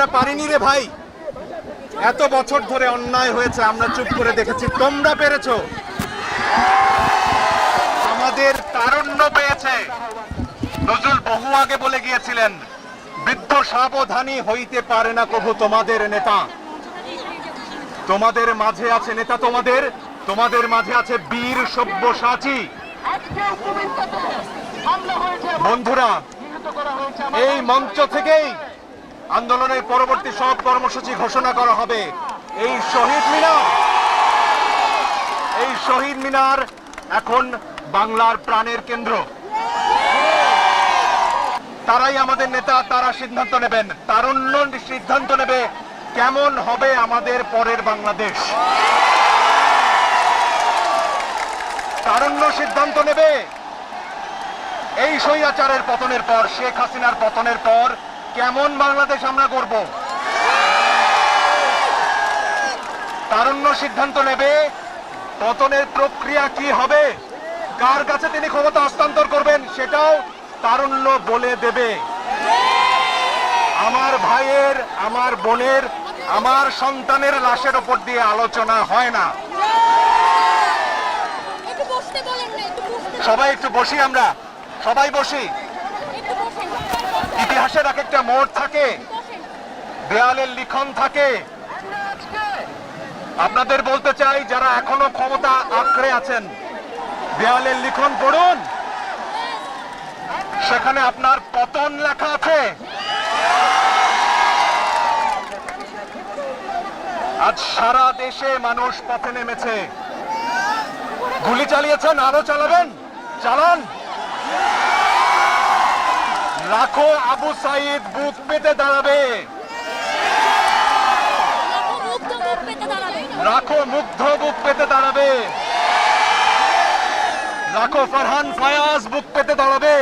আমরা পারিনি রে ভাই। এত বছর ধরে অন্যায় হয়েছে, আমরা চুপ করে দেখেছি। তোমরা পেরেছ। আমাদের তারুণ্য পেয়েছে। নজরুল বহু আগে বলে গিয়েছিলেন, বৃদ্ধ সাবধানী হইতে পারে না কভু তোমাদের নেতা। তোমাদের মাঝে আছে নেতা তোমাদের তোমাদের মাঝে আছে বীর সব্যসাচী। বন্ধুরা, এই মঞ্চ থেকেই আন্দোলনের পরবর্তী সব কর্মসূচি ঘোষণা করা হবে। এই শহীদ মিনার, এই শহীদ মিনার এখন বাংলার প্রাণের কেন্দ্র। তারাই আমাদের নেতা, তারা সিদ্ধান্ত নেবেন। তারুণ্য সিদ্ধান্ত নেবে কেমন হবে আমাদের পরের বাংলাদেশ। তারুণ্য সিদ্ধান্ত নেবে। এই স্বৈরাচারের পতনের পর, শেখ হাসিনার পতনের পর কেমন বাংলাদেশ আমরা করব? তারুণ্য সিদ্ধান্ত নেবে পতনের প্রক্রিয়া কি হবে কার কাছে তিনি ক্ষমতা হস্তান্তর করবেন সেটাও তারুণ্য বলে দেবে। আমার ভাইয়ের আমার বোনের আমার সন্তানের লাশের ওপর দিয়ে আলোচনা হয় না। সবাই একটু বসি আমরা। সবাই বসি। ইতিহাসের এক একটা মোড় থাকে। দেয়ালের লিখন থাকে। আপনাদের বলতে চাই, যারা এখনও ক্ষমতা আঁকড়ে আছেন, দেয়ালের লিখন পড়ুন। সেখানে আপনার পতন লেখা আছে। আজ সারা দেশে মানুষ পথে নেমেছে। গুলি চালিয়েছেন, আরও চালাবেন। চালান। লাখো আবু সাইদ, বুক পেতে দাঁড়াবে। লাখো মুগ্ধ, বুক পেতে দাঁড়াবে। রাখো ফারহান ফায়াজ, বুক পেতে দাঁড়াবে।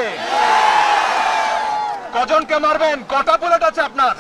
কজনকে মারবেন? কটা বুলেট আছে আপনার?